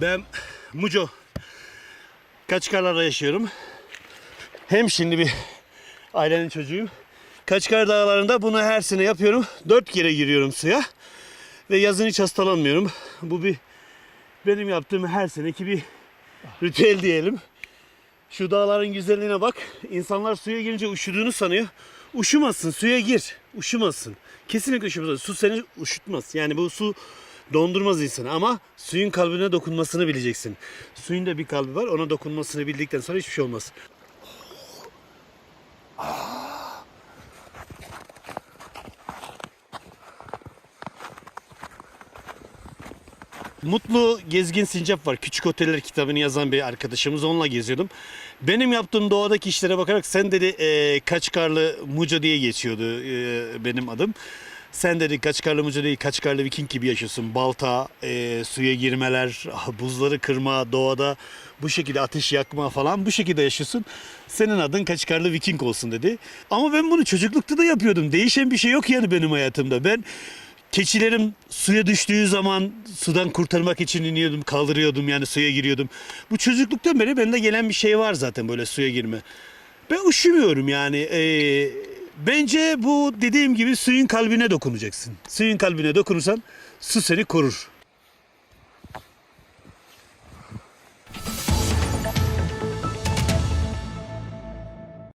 Ben Muco. Kaçkarlar'da yaşıyorum. Hem şimdi bir ailenin çocuğuyum. Kaçkar Dağları'nda bunu her sene yapıyorum. Dört kere giriyorum suya. Ve yazın hiç hastalanmıyorum. Bu bir benim yaptığım her seneki bir ritüel diyelim. Şu dağların güzelliğine bak. İnsanlar suya girince üşüdüğünü sanıyor. Uşumasın, suya gir. Uşumasın. Kesinlikle üşümasın. Su seni uşutmaz. Yani bu su dondurmaz insanı ama suyun kalbine dokunmasını bileceksin. Suyun da bir kalbi var. Ona dokunmasını bildikten sonra hiçbir şey olmaz. Mutlu Gezgin Sincap var. Küçük Oteller kitabını yazan bir arkadaşımız. Onunla geziyordum. Benim yaptığım doğadaki işlere bakarak sen dedi e, Kaçkarlı Muca diye geçiyordu e, benim adım. Sen dedi Kaçkarlı Muca değil Kaçkarlı Viking gibi yaşıyorsun. Balta, e, suya girmeler, buzları kırma, doğada bu şekilde ateş yakma falan bu şekilde yaşıyorsun. Senin adın Kaçkarlı Viking olsun dedi. Ama ben bunu çocuklukta da yapıyordum. Değişen bir şey yok yani benim hayatımda. Ben Keçilerim suya düştüğü zaman sudan kurtarmak için iniyordum, kaldırıyordum yani suya giriyordum. Bu çocukluktan beri bende gelen bir şey var zaten böyle suya girme. Ben üşümüyorum yani. Ee, bence bu dediğim gibi suyun kalbine dokunacaksın. Suyun kalbine dokunursan su seni korur.